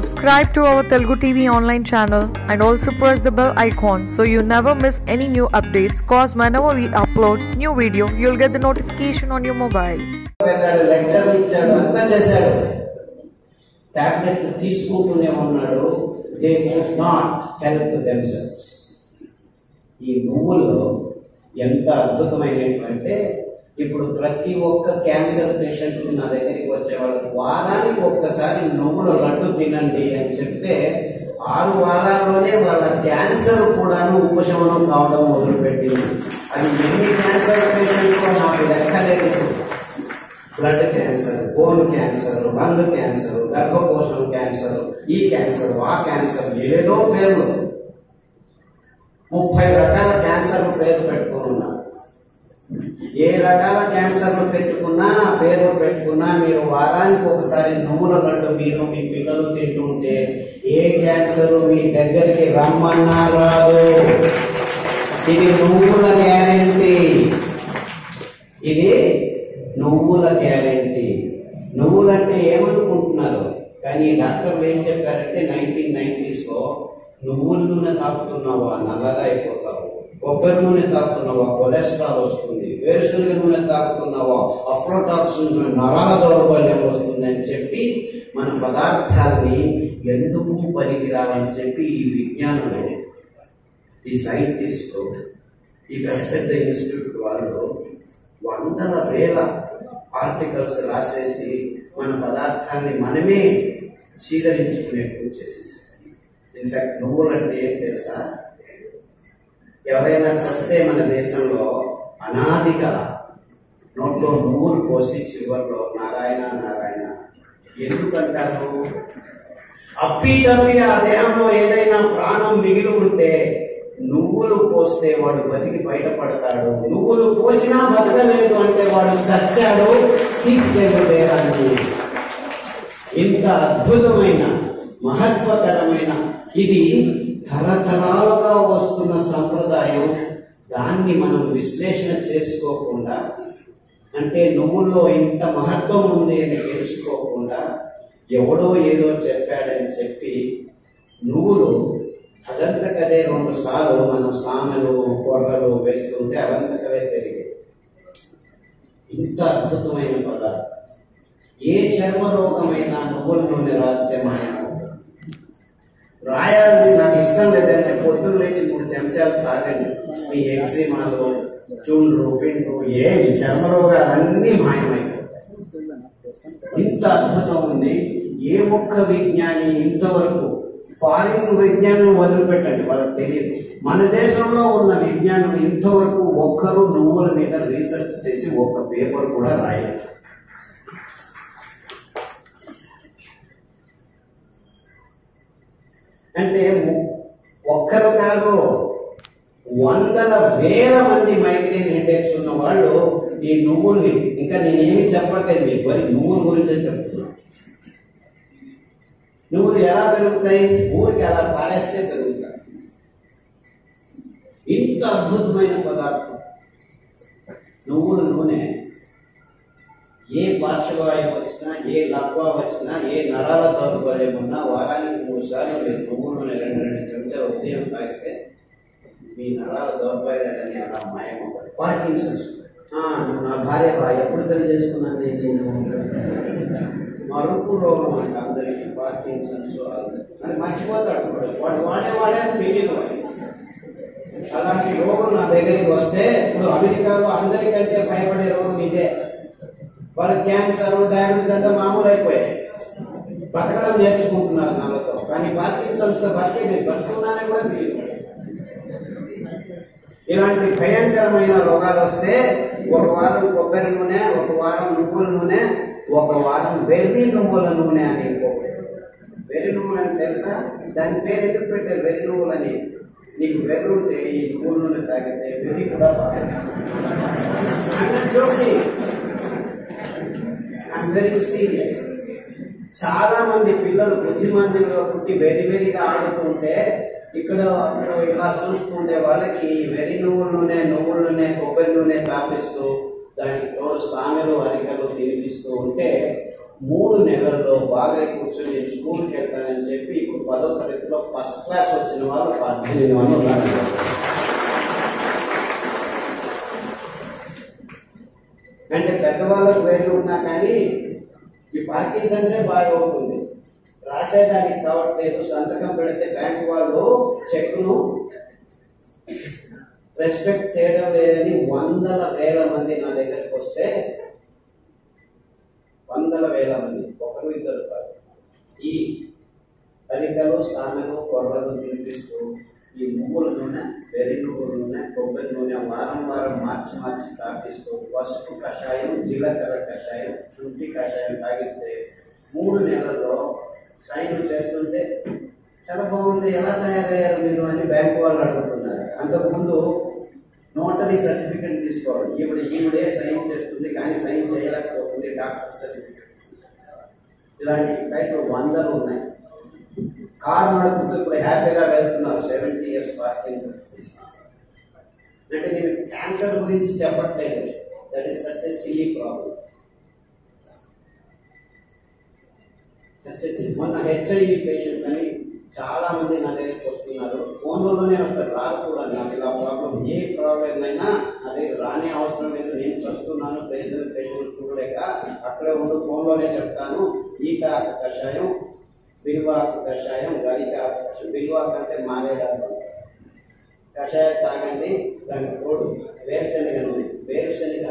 Subscribe to our Telugu TV online channel and also press the bell icon so you never miss any new updates. Cause whenever we upload new video, you'll get the notification on your mobile. లెక్చర్లు ఇచ్చాడు అంతా చేశాడు tablet తీసుకుంటూనే ఉన్నాడు they could not help themselves ఈ నువ్వుల్లో ఎంత అద్భుతమైనటువంటి ఇప్పుడు ప్రతి ఒక్క క్యాన్సర్ పేషెంట్ నా దగ్గరికి వచ్చేవాళ్ళకి వారానికి ఒక్కసారి నువ్వుల లడ్డు తినండి అని చెప్తే ఆరు వారాల్లోనే వాళ్ళ క్యాన్సర్ కూడాను ఉపశమనం కావడం మొదలుపెట్టింది. అది ఎన్ని క్యాన్సర్ పేషెంట్లో నాకు లెక్కలేదు blood cancer bone cancer lung cancer గర్భకోశం cancer ఈ క్యాన్సర్ ఆ క్యాన్సర్ ఏదో పేర్లు. ముప్పై రకాల క్యాన్సర్ పేరు పెట్టు ఏ రకాల క్యాన్సర్లు పెట్టుకున్నా పేర్లు పెట్టుకున్నా మీరు వారానికి ఒకసారి నువ్వుల గడ్డు మీరు మీ పిల్లలు తింటుంటే ఏ క్యాన్సర్ మీ దగ్గరికి రమ్మన్నా రాదు ఇది నువ్వుల గ్యారెంటీ. ఇది నువ్వుల గ్యారెంటీ. నువ్వులంటే ఏమనుకుంటున్నారు? కానీ డాక్టర్లు ఏం చెప్పారంటే నైన్టీన్ నైన్టీస్ నువ్వు నువ్వుల నూనె తాకుతున్నావా? నల్లగా అయిపోతావు. కొబ్బరి నూనె తాకుతున్నావా? కొలెస్ట్రాల్ వస్తుంది. వేరుశనగ నూనె తాకుతున్నావా? అఫ్రోటాక్సిన్ నరాల దౌర్బల్యం వస్తుంది అని చెప్పి మన పదార్థాలని ఎందుకు పనికిరావని చెప్పి ఈ విజ్ఞానం ఈ సైంటిస్ట్ ఈ పెద్ద పెద్ద ఇన్స్టిట్యూట్ వాళ్ళు వందల వేల ఆర్టికల్స్ రాసేసి మన పదార్థాన్ని మనమే చీదరించుకునేట్టు చేసేసి ఇన్ఫాక్ట్ నువ్వులంటే ఏం తెలుసా? ఎవరైనా చస్తే మన దేశంలో అనాదిగా నోట్లో నువ్వులు పోసి చివరిలో నారాయణ నారాయణ. ఎందుకంటారు? అప్పీటప్పి ఆ దేహంలో ఏదైనా ప్రాణం మిగిలి ఉంటే నువ్వులు పోస్తే వాడు బతికి బయటపడతాడు. నువ్వులు పోసినా బతకలేదు అంటే వాడు చచ్చాడు. తీసేడు దేహాన్ని ఇంత అద్భుతమైన మహత్వకరమైన ఇది తరతరాలుగా వస్తున్న సంప్రదాయం. దాన్ని మనం విశ్లేషణ చేసుకోకుండా అంటే నువ్వుల్లో ఇంత మహత్వం ఉంది అని తెలుసుకోకుండా ఎవడో ఏదో చెప్పాడని చెప్పి నువ్వులు అదంతకదే రెండు సార్లు మనం సామెలు కొర్రలు వేస్తుంటే అవంతకవే పెరిగాయి. ఇంత అద్భుతమైన పదార్థం ఏ చర్మ రోగమైనా నువ్వుల నుండి రాస్తే మాయమవుతుంది రాయాలని నాకు ఇష్టం లేదంటే పొద్దున్న లేచి మూడు చెంచాలు తాగండి. మీ ఎక్సిమాలు చూండ్రు పిండ్రు ఏమి చర్మ రోగాలన్నీ మాయమైపోతాయి. ఇంత అద్భుతం ఉంది. ఏ ఒక్క విజ్ఞాని ఇంతవరకు ఫారిన్ విజ్ఞానం వదిలిపెట్టండి వాళ్ళకి తెలియదు. మన దేశంలో ఉన్న విజ్ఞానం ఇంతవరకు ఒక్కరు నువ్వుల మీద రీసెర్చ్ చేసి ఒక్క పేపర్ కూడా రాయలేదు. అంటే ఒక్కరు కాదు వందల వేల మంది మైగ్రేన్ హెడేక్స్ ఉన్న వాళ్ళు ఈ నువ్వుల్ని ఇంకా నేనేమి చెప్పట్లేదు మీకు మరి నువ్వుల గురించి చెప్తున్నా. నువ్వులు ఎలా పెరుగుతాయి? ఊరికి అలా పారేస్తే పెరుగుతాయి. ఇంత అద్భుతమైన పదార్థం. నువ్వుల నూనె ఏ పార్శ్వవాయువు వచ్చినా ఏ లక్వా వచ్చినా ఏ నరాల దౌర్బల్యం ఉన్నా వారానికి మూడు సార్లు మీరు నువ్వుల రెండు రెండు చెంచాలు ఉదయం తాగితే మీ నరాల దౌర్బల్యాలని అలా మాయమవుతాయి పార్కిన్సన్స్. నా భార్య ఎప్పుడు పెళ్ళి చేసుకున్నాను నేను మరుపు రోగం అంట అందరికి పార్కిన్సన్స్ అని మర్చిపోతాడు వాడు. వాడు వాడేవాడే తెలియదు అలాంటి రోగం నా దగ్గరికి వస్తే ఇప్పుడు అమెరికాలో అందరికంటే భయపడే రోగం ఇదే. వాళ్ళు క్యాన్సర్ డయాబెటీస్ అంతా మామూలు అయిపోయాయి. బతకడం నేర్చుకుంటున్నారు నాలతో. కానీ పార్కిన్సన్స్ సంస్థ బతికేది బతుకున్నానని కూడా తెలియదు. ఇలాంటి భయంకరమైన రోగాలు వస్తే ఒక వారం కొబ్బరి నూనె ఒక వారం నువ్వుల నూనె ఒక వారం వెర్రి నువ్వుల నూనె అని ఇంకొకటి. వెర్రి నువ్వులు అని తెలుసా? దాని పేరు ఎందుకు పెట్టారు? వెర్రి నువ్వులని నీకు వెర్రు ఉంటే ఈ నువ్వుల నూనె తాగితే వెర్రి కూడా బాగా చూడండి ఐఎమ్ వెరీ సీరియస్ చాలా మంది పిల్లలు బుద్ధిమంతులుగా పుట్టి వెరీ వెరీగా ఆడుతుంటే ఇక్కడ ఇలా చూసుకుంటే వాళ్ళకి వెరి నువ్వుల నూనె నువ్వుల నూనె కొబ్బరి నూనె తాపిస్తూ దానికి తోడు సామెలు అరికలు తినిపిస్తూ ఉంటే మూడు నెలల్లో బాగా కూర్చొని నేను స్కూల్కి వెళ్తానని చెప్పి ఇప్పుడు పదో తరగతిలో ఫస్ట్ క్లాస్ వచ్చిన వాళ్ళు పద్దెనిమిది మంది ఉన్నారు. అంటే పెద్దవాళ్ళకు ఉన్నా కానీ ఈ పార్కిన్సన్సే బాగా అవుతుంది రాసేదానికి కావట్లేదు. సంతకం పెడితే బ్యాంక్ వాళ్ళు చెక్ను రెస్పెక్ట్ చేయడం లేదని వందల వేల మంది నా దగ్గరికి వస్తే వందల వేల మంది ఒకరు ఇద్దరు కాదు. ఈ అరికలు సామెలు కొర్రలు తినిపిస్తూ ఈ నువ్వుల నూనె వెర్రి నువ్వుల నూనె కొబ్బరి నూనె వారం వారం మార్చి మార్చి తాగిస్తూ పసుపు కషాయం జీలకర్ర కషాయం శుంఠి కషాయం తాగిస్తే మూడు నెలల్లో సైన్ చేస్తుంటే చాలా బాగుంది ఎలా తయారయ్యారు మీరు? అని బ్యాంకు వాళ్ళు అడుగుతున్నారు. అంతకుముందు నోటరీ సర్టిఫికెట్ తీసుకోవాలి. ఈవిడ ఈవిడే సైన్ చేస్తుంది కానీ సైన్ చేయలేకపోతుంది డాక్టర్ సర్టిఫికెట్ ఇలాంటి టైప్స్ వందలు ఉన్నాయి. కారు నడుపుతూ ఇప్పుడు హ్యాపీగా వెళ్తున్నారు సెవెంటీ ఇయర్స్ పార్కిన్సన్స్ అంటే నేను క్యాన్సర్ గురించి చెప్పట్లేదు. That is such a silly problem such a మొన్న హెచ్ఐవి పేషెంట్ అని చాలా మంది నా దగ్గరికి వస్తున్నారు. ఫోన్లోనే వస్తారు రాకూడదు నాకు ఇలా ప్రాబ్లం ఏ ప్రాబ్లం అయినా నా దగ్గర రానే అవసరం లేదు. నేను చూస్తున్నాను పేషెంట్ పేషెంట్ చూడలేక. అక్కడే ఉండు ఫోన్లోనే చెప్తాను. ఈత కషాయం బిల్వాకు కషాయం గరిక ఆకు కషాయం బిల్వాకు అంటే మారేడాకు కషాయం తాగండి దానికి తోడు వేరుశనగ నూనె వేరుశనగ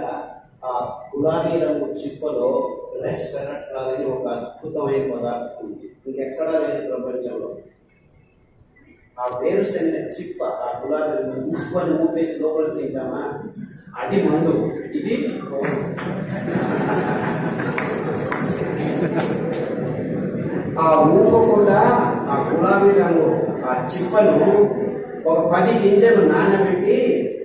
ఆ గులాబీ రంగు చిప్పలో రెస్పెరట్రాల్ అని ఒక అద్భుతమైన పదార్థం ఉంది. ఇంకెక్కడా లేదు ప్రపంచంలో. ఆ వేరుశనగ చిప్ప ఆ గులాబీ రంగు ఉప్పు అని ఊపేసి లోపల తింటామా? అది మందు. ఇది ఆ ఊపకుండా ఆ గులాబీ రంగు ఆ చిప్పను ఒక పది గింజలు నానబెట్టి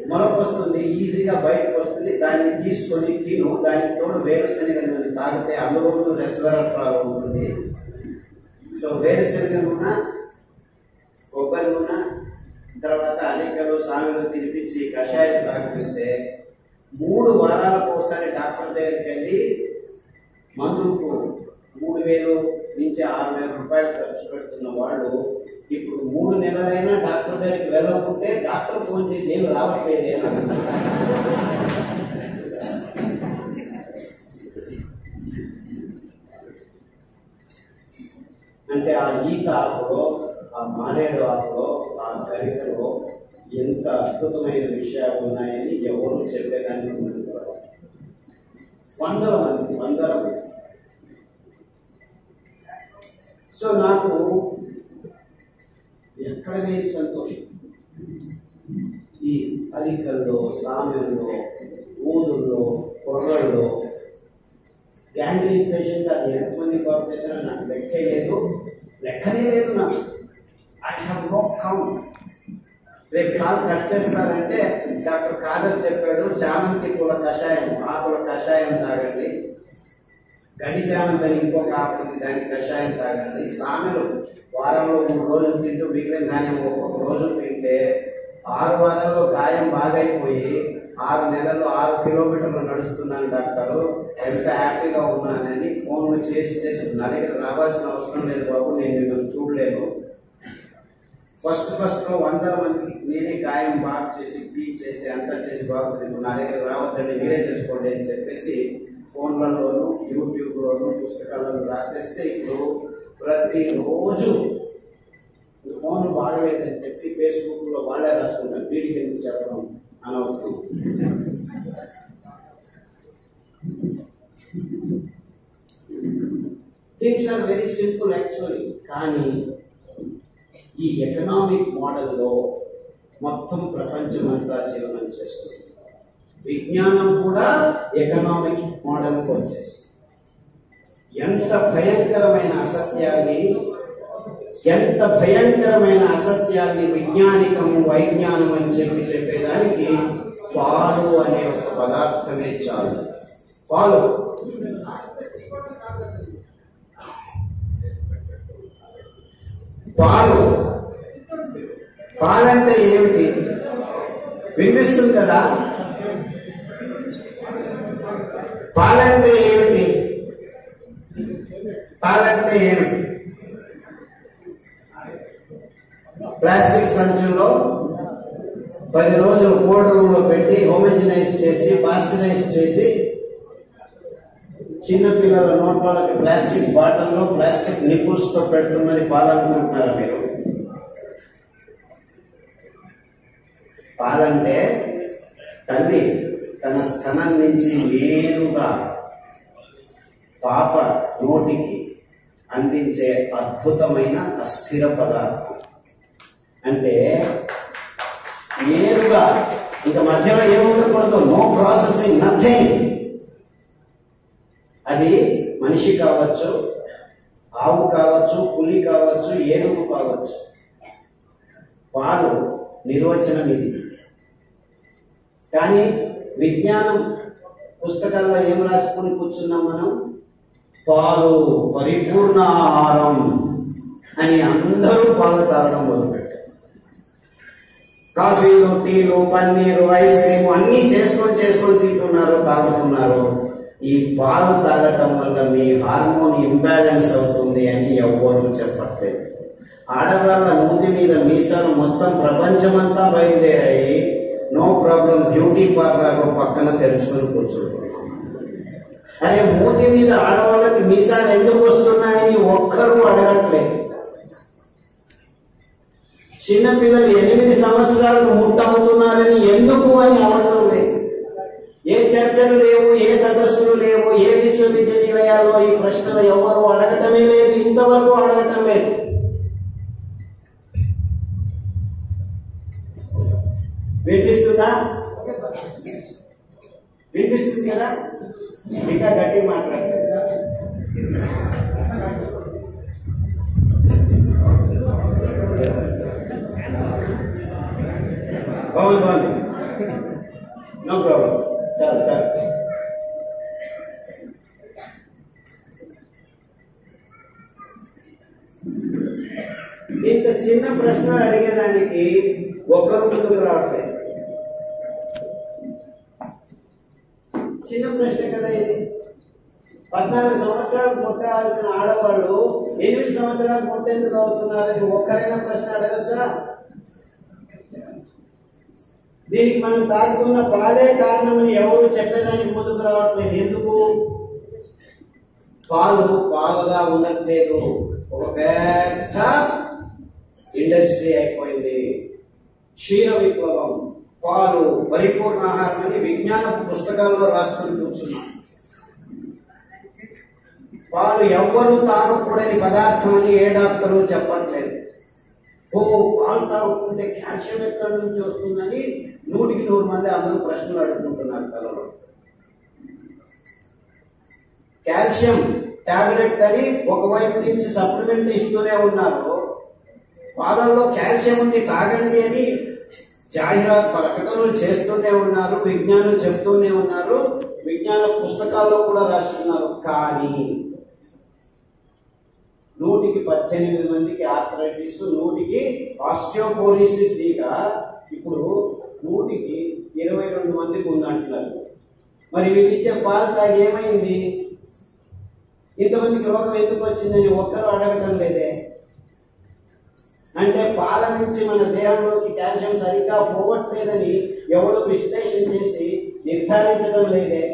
మొలకొస్తుంది ఈజీగా బయటకు వస్తుంది దాన్ని తీసుకొని తిను. దానికి తోడు వేరుశనగ నూనె తాగితే అందులోనూ రెస్వరట్రాల్ ఉంటుంది. సో వేరుశనగ నూనె కొబ్బరి నూనె తర్వాత అనేకలు సామెలు తినిపించి కషాయం తాగిపిస్తే మూడు వారాలకు ఒకసారి డాక్టర్ దగ్గరికి వెళ్ళి మందుకు మూడు వేలు నుంచి ఆరు వేల రూపాయలు ఖర్చు పెడుతున్న వాళ్ళు ఇప్పుడు మూడు నెలలైనా డాక్టర్ దగ్గరికి వెళ్ళకుంటే డాక్టర్ ఫోన్ చేసి ఏం రావట్లేదే అంటే ఆ ఈత ఆకులో ఆ మారేడు ఆకులో ఆ గరికలో ఎంత అద్భుతమైన విషయాలు ఉన్నాయని ఎవరు చెప్పేదానికి ఉండదు వందల మంది వందల మంది. సో నాకు ఎక్కడ లేని సంతోషం. ఈ అరికల్లో సామెల్లో ఊదుల్లో కొర్రల్లో గ్యాంగ్రీన్ పేషెంట్ అది ఎంతమంది కాల్ చేసినా నాకు లెక్కే లేదు. లెక్కనే లేదు నాకు. I have no count. రేపు కాలు కట్ చేస్తారంటే డాక్టర్ కాదర్ చెప్పాడు చామంతి పూల కషాయం ఆకుల కషాయం తాగండి. గడి చామంతి ఇంకొక ఆకు దానికి కషాయం తాగండి. సామెలు వారంలో మూడు రోజులు తింటూ మిగిలిన ధాన్యం ఒక్కొక్క రోజు తింటే ఆరు వారాల్లో గాయం బాగైపోయి ఆరు నెలలు ఆరు కిలోమీటర్లు నడుస్తున్నాను డాక్టరు. ఎంత హ్యాపీగా ఉన్నానని ఫోన్లు చేసి చేసి నా దగ్గర రావాల్సిన అవసరం లేదు బాబు నేను మిమ్మల్ని చూడలేను. ఫస్ట్ ఫస్ట్ వంద మందికి నేనే గాయం బాగా చేసి క్లీన్ చేసి అంతా చేసి బాగుంది నా దగ్గర రావద్దండి మీరే చేసుకోండి అని చెప్పేసి ఫోన్లలోను యూట్యూబ్లోను పుస్తకాలను రాసేస్తే ఇప్పుడు ప్రతిరోజు ఫోన్ బాగలేదని చెప్పి ఫేస్బుక్లో వాళ్ళే రాసుకుంటారు. వీడికి ఎందుకు చెప్పడం అనవసరం. Things are very simple actually కానీ ఈ ఎకనామిక్ మోడల్లో మొత్తం ప్రపంచం అంతా జీవనం చేస్తుంది. విజ్ఞానం కూడా ఎకనామిక్ మోడల్ వచ్చేసింది. ఎంత భయంకరమైన అసత్యాన్ని ఎంత భయంకరమైన అసత్యాన్ని విజ్ఞానికము వైజ్ఞానం అని చెప్పి చెప్పేదానికి పాలు అనే ఒక పదార్థమే చాలు. పాలు. పాలు. పాలంటే ఏమిటి? వినిపిస్తుంది కదా? పాలంటే ఏమిటి? పాలంటే ఏమిటి? ప్లాస్టిక్ సంచుల్లో పది రోజులు కోల్డ్ రూమ్లో పెట్టి హోమిజనైజ్ చేసి పాస్టరైజ్ చేసి చిన్న పిల్లల ప్లాస్టిక్ బాటిల్లో ప్లాస్టిక్ నిపుల్స్తో పెడుతున్నది పాలనుకుంటున్నారు మీరు? పాలంటే తల్లి తన స్థనం నుంచి నేరుగా పాప నోటికి అందించే అద్భుతమైన అస్థిర పదార్థం. అంటే నేరుగా ఇంకా మధ్యలో ఏముండకూడదు? నో ప్రాసెసింగ్ నథింగ్ అది మనిషి కావచ్చు ఆవు కావచ్చు పులి కావచ్చు ఏనుగు కావచ్చు. పాలు నిర్వచనం ఇది కానీ విజ్ఞానం పుస్తకాల్లో ఏం రాసుకొని కూర్చున్నాం మనం? పాలు పరిపూర్ణ ఆహారం అని అందరూ పాలు తాగడం మొదలుపెట్టారు. కాఫీలు టీలు పన్నీరు ఐస్ క్రీమ్ అన్ని చేసుకొని చేసుకొని తింటున్నారు తాగుతున్నారు ఈ పాలు తాగటం వల్ల మీ హార్మోన్ ఇంబ్యాలెన్స్ అవుతుంది అని ఎవ్వరూ చెప్పట్లేదు. ఆడవాళ్ళ మూతి మీద మీసాలు మొత్తం ప్రపంచమంతా బయలుదేరాయి. బ్యూటీ పార్లర్ పక్కన తెరుచుకొని కూర్చుంటున్నాం అరే మూతి మీద ఆడవాళ్ళకి మీసాలు ఎందుకు వస్తున్నాయని ఒక్కరూ అడగట్లే. చిన్నపిల్లలు ఎనిమిది సంవత్సరాలకు ముట్టవుతున్నారని ఎందుకు అని అవసరం లేదు. ఏ చర్చలు లేవు ఏ సదస్సులు లేవు ఏ విశ్వవిద్యాలయాల్లో ఈ ప్రశ్నలు ఎవరు అడగటమే లేదు ఇంతవరకు అడగటం లేదు. వినిపిస్తుందా? వినిపిస్తుంది కదా ఇంకా గట్టి మాట్లాడుతుంది దీనికి మనం తాగుతున్న పాలే కారణమని ఎవరు చెప్పేదానికి ముందుకు రావట్లేదు. ఎందుకు? పాలు పాలుగా ఉండట్లేదు. ఒక పెద్ద ఇండస్ట్రీ అయిపోయింది. క్షీర విప్లవం పాలు పరిపూర్ణ ఆహారం అని విజ్ఞాన పుస్తకాల్లో రాసుకుని కూర్చున్నాం. పాలు ఎవ్వరూ తాగకూడని పదార్థం అని ఏ డాక్టరు చెప్పట్లేదు. ఓ పాలు తాగుతుంటే క్యాల్షియం ఎక్కడి నుంచి వస్తుందని నూటికి నూరు మంది అందరూ ప్రశ్నలు అడుగుతుంటున్నారు కలలో. కాల్షియం టాబ్లెట్ అని ఒకవైపు నుంచి సప్లిమెంట్ ఇస్తూనే ఉన్నారు. పాలల్లో కాల్షియం ఉంది తాగండి అని జాహిరాత్ ప్రకటనలు చేస్తూనే ఉన్నారు విజ్ఞానం చెప్తూనే ఉన్నారు విజ్ఞాన పుస్తకాల్లో కూడా రాస్తున్నారు. కానీ నూటికి పద్దెనిమిది మందికి ఆర్థరైటిస్ నూటికి ఆస్టియోపోరిసిస్ ఇక ఇప్పుడు నూటికి ఇరవై రెండు మందికి ఉందంటున్నారు. మరి వీళ్ళు ఇచ్చే పాలు తాగి ఏమైంది? ఇంతమందికి రోగం ఎందుకు వచ్చిందని ఒక్కరు అడగటం లేదే. అంటే పాల నుంచి మన దేహంలోకి కాల్షియం సరిగ్గా పోవట్లేదని ఎవడు విశ్లేషణ చేసి నిర్ధారించడం లేదే.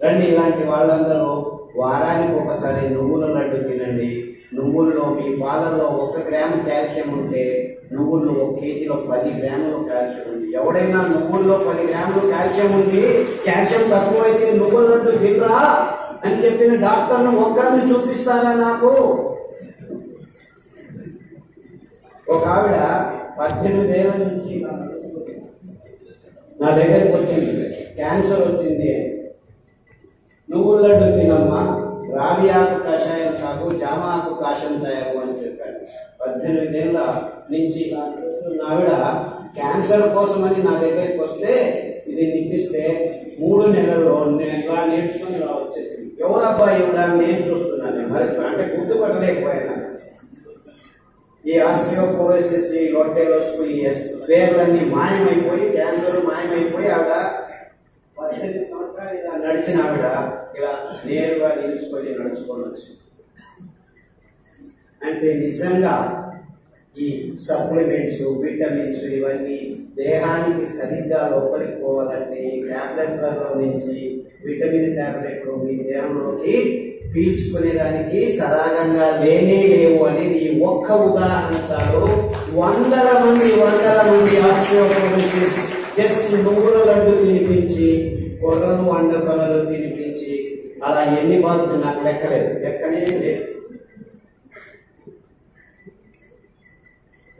రండి ఇలాంటి వాళ్ళందరూ వారానికి ఒకసారి నువ్వుల లడ్డు తినండి. నువ్వుల్లో మీ పాలల్లో ఒక గ్రాము కాల్షియం ఉంటే నువ్వుల్లో ఒక కేజీలో పది గ్రాములు కాల్షియం ఉంది. ఎవడైనా నువ్వుల్లో పది గ్రాములు కాల్షియం ఉంది? కాల్షియం తక్కువైతే నువ్వుల లడ్డు తినరా? అని చెప్పిన డాక్టర్ను ఒక్కరిని చూపిస్తారా నాకు? ఒక ఆవిడ పద్దెనిమిది ఏళ్ళ నుంచి నా దగ్గరికి వచ్చింది. క్యాన్సర్ వచ్చింది. నువ్వు లడ్డు తినమ్మా. రావి ఆకు కషాయం కాకు జామ ఆకు కాషం తయారు అని చెప్పారు పద్దెనిమిదేళ్ళ నుంచి ఆవిడ క్యాన్సర్ కోసమని నా దగ్గరికి వస్తే ఇది నిప్పిస్తే మూడు నెలల్లో నేను ఇలా నేర్చుకుని ఇలా వచ్చేసింది. ఎవరబ్బా ఇవిడ నేను చూస్తున్నాను. మరి అంటే గుర్తుపట్టలేకపోయాను ఈ ఆస్టియోపోరోసిస్ ఈ లొట్టెలోస్కు ఈ పేర్లన్నీ మాయమైపోయి క్యాన్సర్ మాయమైపోయి ఆవిడ పద్దెనిమిది సంవత్సరాలు ఇలా నడిచిన ఆవిడ ఇలా నేరుగా నిలుచుకొని నడుచుకోవచ్చు అంటే నిజంగా ఈ సప్లిమెంట్స్ విటమిన్స్ ఇవన్నీ దేహానికి సరిగ్గా లోపలికి పోవాలంటే ఈ ట్యాబ్లెట్లలో నుంచి విటమిన్ ట్యాబ్లెట్లు మీ దేహంలోకి పీల్చుకునేదానికి సరాగంగా లేనే లేవు అనేది ఈ ఒక్క ఉదాహరణ చాలు. వందల మంది వందల మంది ఆస్ట్రోపోలిసిస్ జస్ట్ నువ్వుల లడ్డు తినిపించి కొర్రలు వండకొరలు తినిపించి అలా ఎన్ని బాధలు నాకు లెక్కలేదు లెక్కనే లేదు.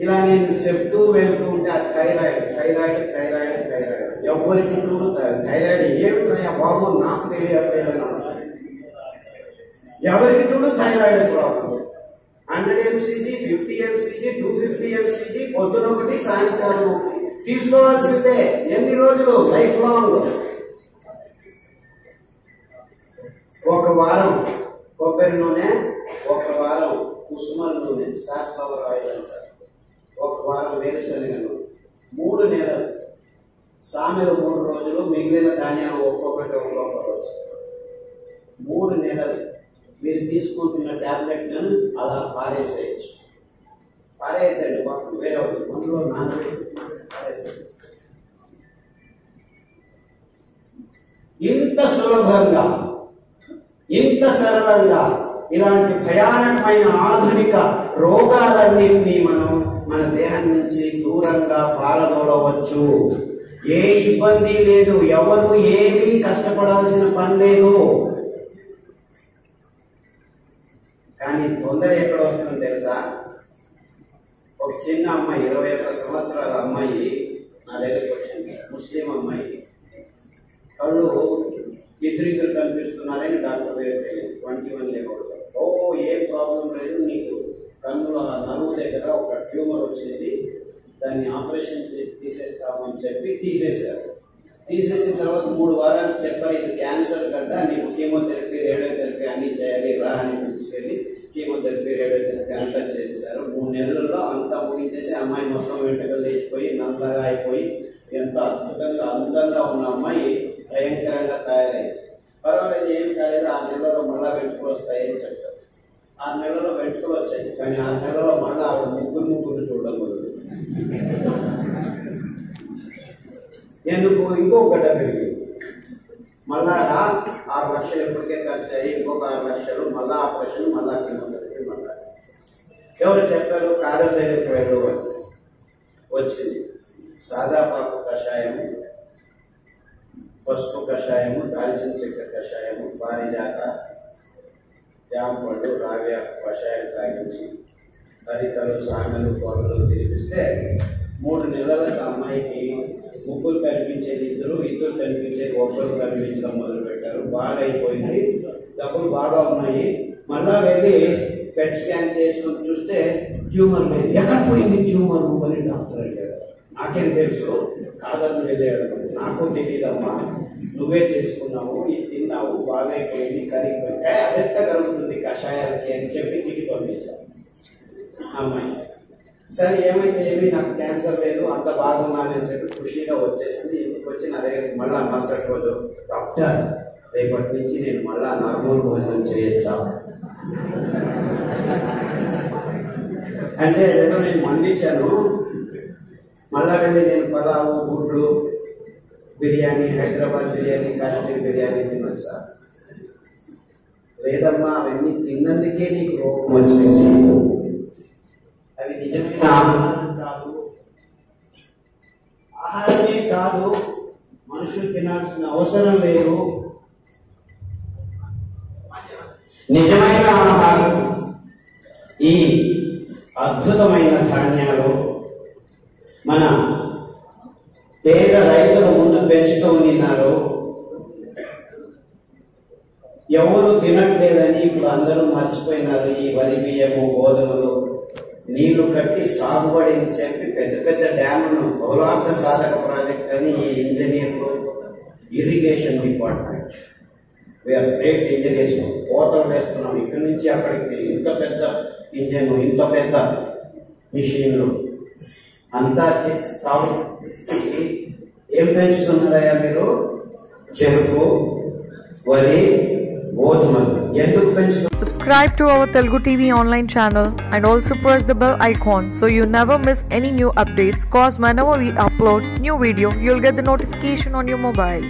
ఇలా నేను చెప్తూ వెళ్తూ ఉంటే ఆ థైరాయిడ్ థైరాయిడ్ థైరాయిడ్ థైరాయిడ్ ఎవరికి చూడు థైరాయిడ్ ఏమిటా బాబు? నాకు తెలియట్లేదని ఎవరికి చూడు thyroid problem hundred MCG fifty MCG two fifty MCG పొద్దున ఒకటి సాయంకాలం ఒకటి. తీసుకోవాల్సిందే. ఎన్ని రోజులు? లైఫ్ లాంగ్ ఒక వారం కొబ్బరి నూనె ఒక వారం కుసుమల నూనె సాఫ్లవర్ ఆయిల్ అంటారు ఒక వారం వేరుశనగ నూనె. మూడు నెలలు. సామెలు మూడు రోజులు మిగిలిన ధాన్యాలు ఒక్కొక్కటి ఒక్కొక్క రోజు మూడు నెలలు. మీరు తీసుకుంటున్న టాబ్లెట్లను అలా పారేసేయచ్చు. పారేయద్దండి మాకు వేరే ఒకటి అందులో నానబెట్టి పారేసేయండి. ఇంత సులభంగా ఇంత సరళంగా ఇలాంటి భయానకమైన ఆధునిక రోగాలన్నింటినీ మనం మన దేహం నుంచి దూరంగా పాలగొలవచ్చు ఏ ఇబ్బంది లేదు. ఎవరు ఏమీ కష్టపడాల్సిన పని లేదు. కానీ తొందర ఎక్కడ వస్తుందో తెలుసా? ఒక చిన్న అమ్మాయి ఇరవై ఒక్క సంవత్సరాల అమ్మాయి నా దగ్గరికి వచ్చింది. ముస్లిం అమ్మాయి. కళ్ళు ఇద్దరు కనిపిస్తున్నారని డాక్టర్ దగ్గరికి ట్వంటీ వన్ లేకుండా ఓ ఏ ప్రాబ్లం లేదు నీకు కన్నుల నలుగు దగ్గర ఒక ట్యూమర్ వచ్చింది దాన్ని ఆపరేషన్ చేసి తీసేస్తామని చెప్పి తీసేశారు. తీసేసిన తర్వాత మూడు వారాలు చెప్పారు ఇది క్యాన్సర్ గడ్డ నీకు కీమోథెరపీ రేడియోథెరపీ అన్నీ చేయాలి రా అని తీసుకెళ్ళి కీమోథెరపీ రేడియోథెరపీ అంతా చేసేసారు మూడు నెలల్లో అంతా ముగించేసి అమ్మాయి మొత్తం వెంటకలు లేచిపోయి నల్లగా అయిపోయి ఎంత అద్భుతంగా అందంగా ఉన్న అమ్మాయి భయంకరంగా తయారైంది? పర్వాలేదు ఏం కాలేదు ఆ నెలలో మళ్ళా వెంట్రుకలు వస్తాయని చెప్పారు. ఆ నెలలో వెంట్రుకలు వచ్చాయి. కానీ ఆ నెలలో మళ్ళా ఆవిడ ముగ్గురు ముగ్గురు చూడకూడదు ఎందుకు? ఇంకో గడ్డ పెరిగింది మళ్ళా రా ఆరు లక్షలు ఎప్పటికే ఖర్చు అయ్యి ఇంకొక ఆరు లక్షలు మళ్ళా ఆపరేషన్ మళ్ళా కీమోథెరపీ మళ్ళా. ఎవరు చెప్పారు? కాదర్ దగ్గరికి వెళ్ళు వచ్చింది. సాదా పాకు కషాయం పసుపు కషాయము దాల్చిన చెక్క కషాయము పారిజాత జామ పండు రావ్య కషాయం తాగించి తరితలు సామెలు కోరలు తినిపిస్తే మూడు నెలలకు అమ్మాయికి ముగ్గురు కనిపించేది ఇద్దరు ఇద్దరు కనిపించేది ఒక్కరు కనిపించడం మొదలు పెట్టారు బాగా అయిపోయింది. డబ్బులు బాగా ఉన్నాయి. మళ్ళా వెళ్ళి పెట్ స్కాన్ చేసుకుని చూస్తే ట్యూమర్ లేదు. ఎక్కడ పోయింది ట్యూమర్? అని డాక్టర్ అడిగారు. నాకేం తెలుసు? కాదని వెళ్ళాడు నాకు తెలియదమ్మా నువ్వే చేసుకున్నావు ఇది తిన్నావు బాగా అయిపోయింది కరిగిపోయింది అదెట్లా కలుగుతుంది కషాయాలకి అని చెప్పి తిరిగి పంపించాను. అమ్మాయి సరే ఏమైతే ఏమి నాకు క్యాన్సర్ లేదు అంత బాగున్నానని చెప్పి ఖుషిగా వచ్చేసింది. ఇంటికి వచ్చి నా దగ్గరికి మళ్ళా మరుసటి రోజు డాక్టర్ రేపటి నుంచి నేను మళ్ళా నార్మల్ భోజనం చేయొచ్చా? అంటే ఏదో నేను మందించాను మళ్ళా వెళ్ళి నేను పలావు గుడ్లు బిర్యానీ హైదరాబాద్ బిర్యానీ కాశ్మీర్ బిర్యానీ తినొచ్చా లేదమ్మా అవన్నీ తిన్నందుకే నీకు రోగం వచ్చింది. అవి నిజమైన ఆహారం కాదు. ఆహారమే కాదు మనుషులు తినాల్సిన అవసరం లేదు. నిజమైన ఆహారం. ఈ అద్భుతమైన ధాన్యాలు మన పేద రైతుల ముందు పెంచుతూ ఉన్నారు. ఎవరు తినట్లేదని ఇప్పుడు అందరూ మర్చిపోయినారు. ఈ వరి బియ్యము గోధుమలు నీళ్ళు కట్టి సాగుబడి అని చెప్పి పెద్ద పెద్ద డ్యాములను బహుళార్థ సాధక ప్రాజెక్ట్ అని ఈ ఇంజనీర్లు irrigation department. We are great engineers కోతలు వేస్తున్నాం. ఇక్కడి నుంచి అక్కడికి ఇంత పెద్ద ఇంజన్ ఇంత పెద్ద మిషన్లు. అంతా చేసి సాగు చేసి ఏం పెంచుతున్నారయ్యా మీరు చెరుకు వరి గోధుమలు ఎందుకు పెంచుతున్నాం Subscribe to our Telugu TV online channel and also press the bell icon so you never miss any new updates cause whenever we upload new video you'll get the notification on your mobile.